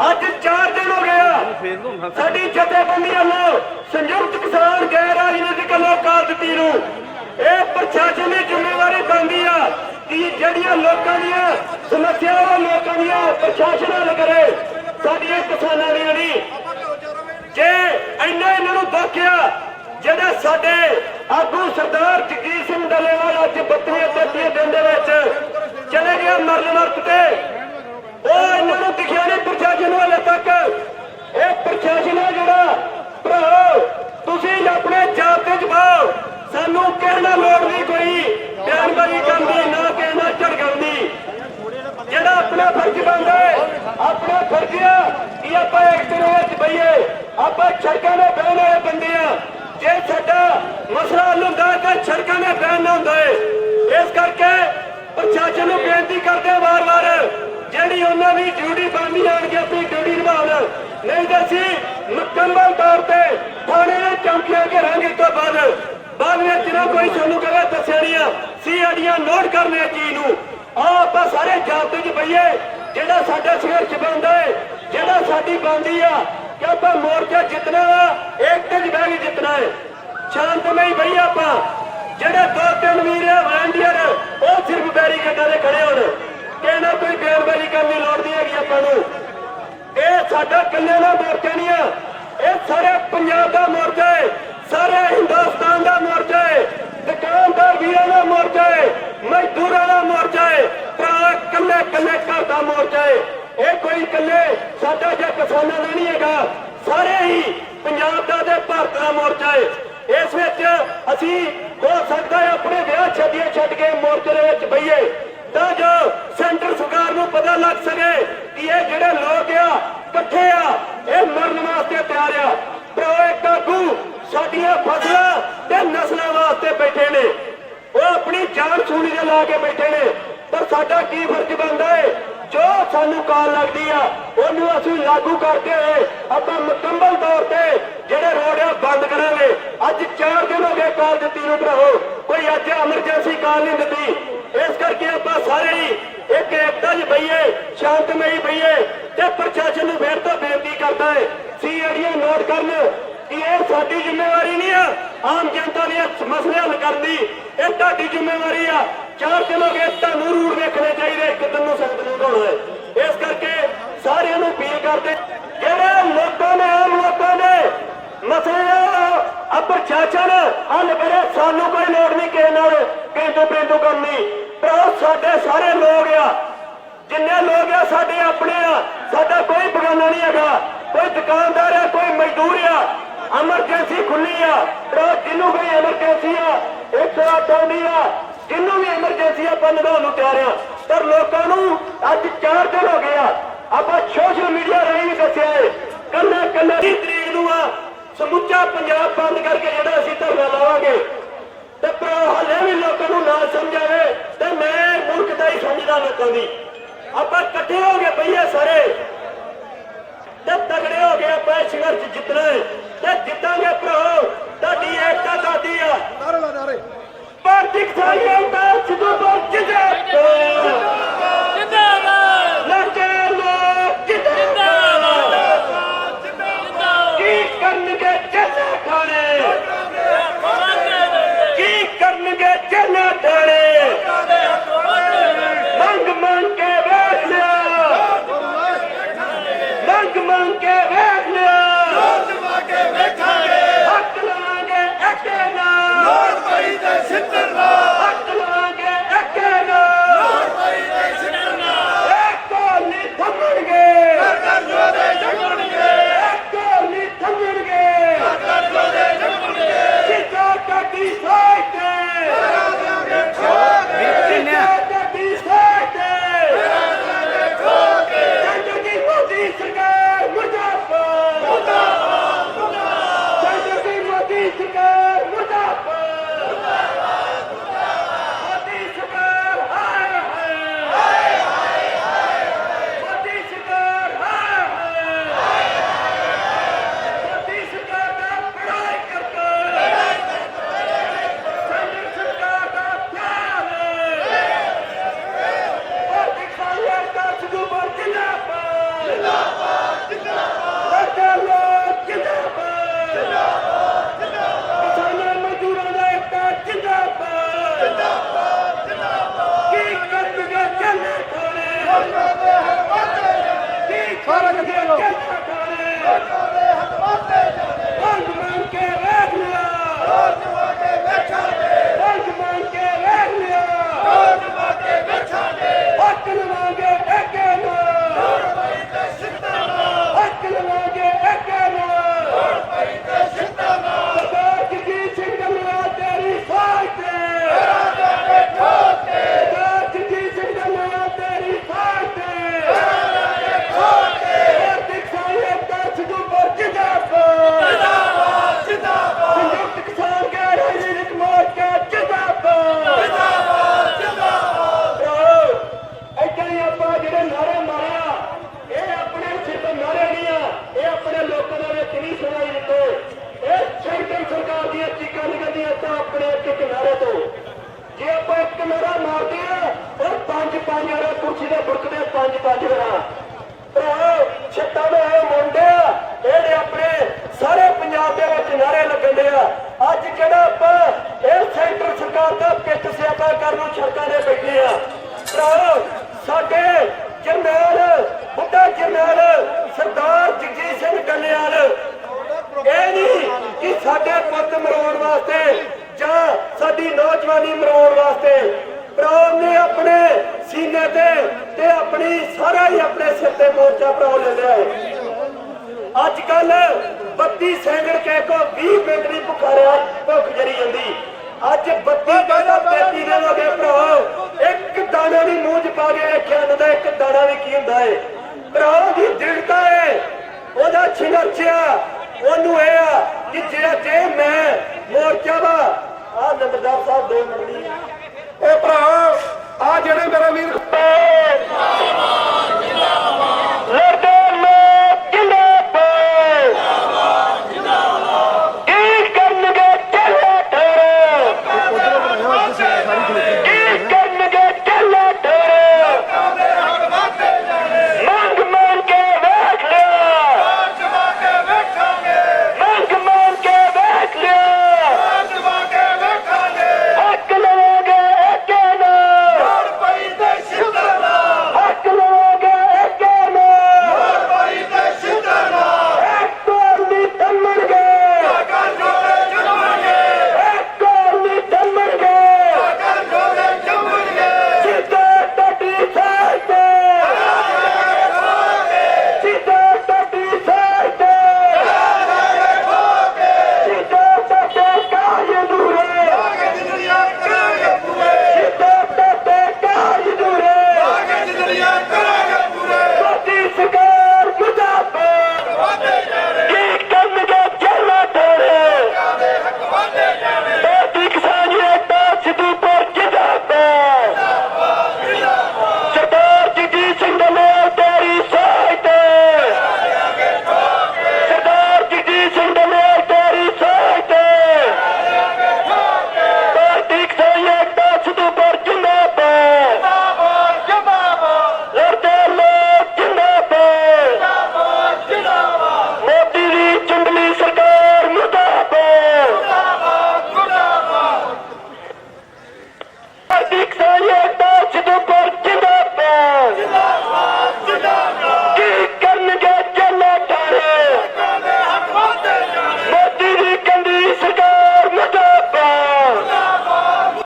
ਅੱਜ 4 ਦਿਨ ਹੋ ਗਿਆ ਸਾਡੀ ਜਥੇਬੰਦੀ ਵੱਲੋਂ ਸੰਯੁਕਤ ਕਿਸਾਨ ਗੈਰ ਰਾਜਨੀਤਿਕ ਲੋਕ ਦਿੱਤੀ ਨੂੰ ਇਹ ਪ੍ਰਸ਼ਾਸਨ ਦੀ ਜ਼ਿੰਮੇਵਾਰੀ ਬਣਦੀ ਆ ਕਿ ਜਿਹੜੀਆਂ ਲੋਕਾਂ ਦੀਆਂ ਸਮੱਸਿਆਵਾਂ ਲੋਕਾਂ ਦੀਆਂ ਪ੍ਰਸ਼ਾਸਨ ਹੱਲ ਕਰੇ। ਸਾਡੀਆਂ ਕਿਸਾਨਾਂ ਦੀਆਂ ਨਹੀਂ। ਜੇ ਇੰਨਾ ਇਹਨਾਂ ਨੂੰ ਦੁੱਖਿਆ ਜਿਹੜੇ ਸਾਡੇ ਆਗੂ ਸਰਦਾਰ ਜਗਜੀਤ ਸਿੰਘ ਡੱਲੇਵਾਲ ਅੱਜ 32 33 ਦਿਨ ਦੇ ਵਿੱਚ ਚਲੇ ਗਿਆ ਮਰਨ ਵਰਤ ਤੇ ਉਹ ਇਹਨਾਂ ਨੂੰ ਦਿਖਿਆ ਨਹੀਂ ਪ੍ਰਸ਼ਾਸਨ ਵਾਲੇ ਤੱਕ। ਇਹ ਪ੍ਰਸ਼ਾਸਨ ਹੈ ਜਿਹੜਾ ਭਰਾਓ ਤੁਸੀਂ ਆਪਣੇ ਜਾਬਤੇ ਚ ਪਾਓ। ਸਾਨੂੰ ਕਹਿਣਾ ਲੋੜ ਨਹੀਂ ਕੋਈ। ਬਿਆਨਬਾਜ਼ੀ ਕਰਨ ਦੀ ਨਾ ਕਹਿਣਾ ਝੜਕਣ ਦੀ ਜਿਹੜਾ ਆਪਣਾ ਫਰਜ਼ ਬਣਦਾ ਹੈ ਆਪਣਾ ਫਰਜ਼ ਆ ਕਿ ਆਪਾਂ ਇੱਕ ਦਿਨ ਵਿੱਚ ਬਈਏ। ਆਪਾਂ ਸੜਕਾਂ ਦੇ ਬਹਿਣ ਵਾਲੇ ਬੰਦੇ ਆ। ਜੇ ਸਾਡਾ ਮਸਲਾ ਹੱਲ ਹੁੰਦਾ ਤਾਂ ਸੜਕਾਂ ਦੇ ਬਹਿਣ ਨਾ ਹੁੰਦਾ ਇਸ ਕਰਕੇ ਪ੍ਰਸ਼ਾਸਨ ਨੂੰ ਬੇਨਤੀ ਕਰਦੇ ਹਾਂ ਵਾਰ-ਵਾਰ। ਜਿਹੜੀ ਉਹਨਾਂ ਦੀ ਡਿਊਟੀ ਬਣਦੀ ਆਣਗੇ ਆਪਣੀ ਡਿਊਟੀ ਨਿਭਾਉਣ। ਨਹੀਂ ਤਾਂ ਅਸੀਂ ਮੁਕੰਮਲ ਤੌਰ ਤੇ ਥਾਣੇ ਦੇ ਚੌਕੀਆਂ ਘੇਰਾਂਗੇ ਤੋਂ ਬਾਅਦ। ਬਾਅਦ ਵਿੱਚ ਨਾ ਕੋਈ ਸਾਨੂੰ ਕਹੇ ਦੱਸਿਆ ਨਹੀਂ ਆ ਸੀਆਈਡੀਆਂ ਨੋਟ ਕਰਨੇ ਚੀਜ਼ ਨੂੰ। ਆ ਆਪਾਂ ਸਾਰੇ ਜਾਬਤੇ 'ਚ ਬਈਏ, ਜਿਹੜਾ ਸਾਡਾ ਸੰਘਰਸ਼ ਬਣਦਾ ਹੈ ਜਿਹੜਾ ਸਾਡੀ ਬਣਦੀ ਆ, ਕਿ ਆਪਾਂ ਮੋਰਚਾ ਜਿੱਤਣਾ ਵਾ ਏਕਤੇ 'ਚ ਬਹਿ ਕੇ ਜਿੱਤਣਾ ਹੈ ਸ਼ਾਂਤਮਈ ਬਈ ਆਪਾਂ, ਜਿਹੜੇ ਦੋ ਤਿੰਨ ਵੀਰ ਵਾਲੰਟੀਅਰ ਉਹ ਸਿਰਫ ਬੈਰੀਕੇਡਾਂ ਦੇ ਖੜੇ ਹੋਣ। ਕਿ ਕੋਈ ਬਿਆਨਬਾਜ਼ੀ ਕਰਨ ਦੀ ਲੋੜ ਨਹੀਂ ਹੈਗੀ ਆਪਾਂ ਨੂੰ। ਇਹ ਸਾਡਾ ਇਕੱਲੇ ਦਾ ਮੋਰਚਾ ਨਹੀਂ ਆ। ਇਹ ਸਾਰੇ ਪੰਜਾਬ ਦਾ ਮੋਰਚਾ ਹੈ ਸਾਰੇ ਹਿੰਦੁਸਤਾਨ ਦਾ ਮੋਰਚਾ ਹੈ ਦੁਕਾਨਦਾਰ ਵੀਰਾਂ ਦਾ ਮੋਰਚਾ ਹੈ ਮਜ਼ਦੂਰਾਂ ਦਾ ਮੋਰਚਾ ਹੈ ਭਰਾ ਇਕੱਲੇ ਇਕੱਲੇ ਘਰ ਦਾ ਮੋਰਚਾ ਹੈ ਇਹ ਕੋਈ ਇਕੱਲੇ ਸਾਡਾ ਜਾਂ ਕਿਸਾਨਾਂ ਦਾ ਨਹੀਂ ਹੈਗਾ। ਸਾਰੇ ਹੀ ਪੰਜਾਬ ਦਾ ਤੇ ਭਾਰਤ ਦਾ ਮੋਰਚਾ ਹੈ ਇਸ ਵਿੱਚ ਅਸੀਂ ਹੋ ਸਕਦਾ ਹੈ, ਆਪਣੇ ਵਿਆਹ ਛੱਡੀਏ ਛੱਡ ਕੇ ਮੋਰਚੇ ਦੇ ਵਿੱਚ ਬਈਏ। ਤਾਂ ਜੋ ਸੈਂਟਰ ਸਰਕਾਰ ਨੂੰ ਪਤਾ ਲੱਗ ਸਕੇ ਕਿ ਇਹ ਜਿਹੜੇ ਲੋਕ ਆ, ਇਕੱਠੇ ਆ, ਇਹ ਮਰਨ ਵਾਸਤੇ ਤਿਆਰ ਆ। ਪ੍ਰੋ ਇੱਕ ਆਗੂ ਸਾਡੀਆਂ ਫਸਲਾਂ ਤੇ ਨਸਲਾਂ ਵਾਸਤੇ ਬੈਠੇ ਨੇ। ਉਹ ਆਪਣੀ ਜਾਨ ਸੂਲੀ ਦੇ ਲਾ ਕੇ ਬੈਠੇ ਨੇ। ਪਰ ਸਾਡਾ ਕੀ ਫਰਜ਼ ਬਣਦਾ ਏ? ਜੋ ਸਾਨੂੰ ਕਾਲ ਲੱਗਦੀ ਆ, ਉਹਨੂੰ ਅਸੀਂ ਲਾਗੂ ਕਰਦੇ ਹੋਏ ਆਪਾਂ ਮੁਕੰਮਲ ਤੌਰ ਤੇ ਜਿਹੜੇ ਰੋਡ ਆ, ਬੰਦ ਕਰਾਂਗੇ। ਅੱਜ 4 ਦਿਨ ਹੋ ਗਏ ਕਾਲ ਦਿੱਤੀ ਨੂੰ ਭਰਾਓ ਕੋਈ ਅੱਜ ਐਮਰਜੈਂਸੀ ਕਾਲ ਨਹੀਂ ਦਿੱਤੀ ਇਸ ਕਰਕੇ ਆਪਾਂ ਸਾਰੇ ਹੀ ਇੱਕ ਏਕਤਾ 'ਚ ਬਈਏ ਸ਼ਾਂਤਮਈ ਬਈਏ ਤੇ ਪ੍ਰਸ਼ਾਸਨ ਨੂੰ ਫੇਰ ਤੋਂ ਬੇਨਤੀ ਕਰਦਾ ਹੈ ਸੀਆਈਡੀਆਂ ਨੋਟ ਕਰਨ ਕਿ ਇਹ ਸਾਡੀ ਜ਼ਿੰਮੇਵਾਰੀ ਨਹੀਂ ਆ, ਆਮ ਜਨਤਾ ਦੇ ਮਸਲੇ ਹੱਲ ਕਰਨ ਇਹ ਤੁਹਾਡੀ ਜ਼ਿੰਮੇਵਾਰੀ ਆ। ਚਾਰ ਦਿਨ ਹੋ ਗਏ ਤੁਹਾਨੂੰ ਰੂਟ ਵੇਖਣੇ ਚਾਹੀਦੇ, ਇੱਕ ਦਿਨ ਨੂੰ ਸੰਗਤ ਨੂੰ ਢਾਉਣਾ ਹੈ ਇਸ ਕਰਕੇ ਸਾਰਿਆਂ ਨੂੰ ਅਪੀਲ ਕਰਦੇ ਜਿਹੜੇ ਲੋਕਾਂ ਨੇ, ਆਮ ਲੋਕਾਂ ਨੇ ਮਸਲੇ ਆ ਪ੍ਰਸ਼ਾਸਨ ਹੱਲ ਕਰੇ, ਸਾਨੂੰ ਕੋਈ ਲੋੜ ਨਹੀਂ ਕਿਸੇ ਨਾਲ ਕਿੰਦੂ ਪ੍ਰਿੰਦੂ ਕਰਨੀ ਪਰ ਉਹ ਸਾਡੇ ਸਾਰੇ ਲੋਕ ਆ ਜਿੰਨੇ ਲੋਕ ਆ ਸਾਡੇ ਆਪਣੇ ਆ, ਸਾਡਾ ਕੋਈ ਬਗਾਨਾ ਨਹੀਂ ਹੈਗਾ। ਕੋਈ ਦੁਕਾਨਦਾਰ ਆ, ਕੋਈ ਮਜ਼ਦੂਰ ਆ ਐਮਰਜੈਂਸੀ ਖੁੱਲੀ ਆ। ਪਰ ਜਿਹਨੂੰ ਕੋਈ ਐਮਰਜੈਂਸੀ ਆ ਇੱਕ ਰਾਤ ਆਉਂਦੀ ਆ ਜਿਹਨੂੰ ਵੀ ਐਮਰਜੈਂਸੀ ਆਪਾਂ ਨਿਭਾਉਣ ਨੂੰ ਤਿਆਰ ਆ। ਪਰ ਲੋਕਾਂ ਨੂੰ ਅੱਜ 4 ਦਿਨ ਹੋ ਗਏ ਆ। ਆਪਾਂ ਸੋਸ਼ਲ ਮੀਡੀਆ ਰਾਹੀਂ ਵੀ ਦੱਸਿਆ ਹੈ ਕੱਲੇ ਕੱਲੇ ਦੀ ਤਰੀਕ ਨੂੰ ਆ, ਸਮੁੱਚਾ ਪੰਜਾਬ ਬੰਦ ਕਰਕੇ ਜਿਹੜਾ ਅਸੀਂ ਧਰਨਾ ਲਾਵਾਂਗੇ। ਤੇ ਪਰ ਹਲੇ ਵੀ ਲੋਕਾਂ ਨੂੰ ਨਾ ਸਮਝਾਵੇ ਤੇ ਮੈਂ ਮੁਲਕ ਦਾ ਹੀ ਸਮਝਦਾ ਲੋਕਾਂ ਦੀ। ਆਪਾਂ ਇਕੱਠੇ ਹੋ ਕੇ ਬਈਏ ਸਾਰੇ। ਤੇ ਤਗੜੇ ਹੋ ਕੇ ਆਪਾਂ ਇਹ ਸੰਘਰਸ਼ ਜਿੱਤਣਾ ਹੈ। ਤੇ ਜਿੱਤਾਂਗੇ ਭਰਾ ਤੁਹਾਡੀ ਏਕਤਾ ਦਾਦੀ ਆ ਨਾਰੇ ਲਾ ਨਾਰੇ ਭਾਰਤੀ ਕਿਸਾਨ ਏਕਤਾ ਸਿੱਧੂ ਤੋਂ ਜਿੰਦਾਬਾਦ ਜਿੰਦਾਬਾਦ ਲੱਗੇ ਲੋਕ ਜਿੰਦਾਬਾਦ ਕੀ ਕਰਨਗੇ ਜੱਜਾ ਖਾਣੇ ਕੀ ਕਰਨਗੇ ਜਨਾ ਠਾਣੇ ਮੰਗ ਮੰਗ ਕੇ ਵੇਖ ਲਿਆ ਮੰਗ ਮੰਗ ਕੇ ਵੇਖ ਲਿਆ ਹੱਕ ਲਾਂਗੇ ਅੱਕੇ ਨਾਲ ਹੱਕ ਲਾਂਗੇ ਬੇਈਮਾਨੀ ਮਰਾਉਣ ਵਾਸਤੇ ਪ੍ਰਾਣ ਨੇ ਆਪਣੇ ਸੀਨੇ ਤੇ ਤੇ ਆਪਣੀ ਸਾਰਾ ਹੀ ਆਪਣੇ ਸਿਰ ਤੇ ਮੋਰਚਾ ਪਾ ਲਿਆ ਹੈ। ਅੱਜ ਕੱਲ 32 ਸੈਂਕੜ ਕਹਿ ਕੋ 20 ਮਿੰਟ ਨਹੀਂ ਭੁੱਖਾ ਭੁੱਖ ਜਰੀ ਜਾਂਦੀ। ਅੱਜ 32 ਕਹਿੰਦਾ 33 ਦਿਨ ਹੋ ਗਏ ਭਰਾਓ ਇੱਕ ਦਾਣਾ ਵੀ ਮੂੰਹ 'ਚ ਪਾ ਕੇ ਰੱਖਿਆ ਹੁੰਦਾ ਇੱਕ ਦਾਣਾ ਵੀ ਕੀ ਹੁੰਦਾ ਹੈ ਭਰਾਓ ਦੀ ਦਿਲਤਾ ਏ, ਉਹਦਾ ਛਿਨਰਚਿਆ ਉਹਨੂੰ ਇਹ ਆ ਕਿ ਜਿਹੜਾ ਜੇ ਮੈਂ dos,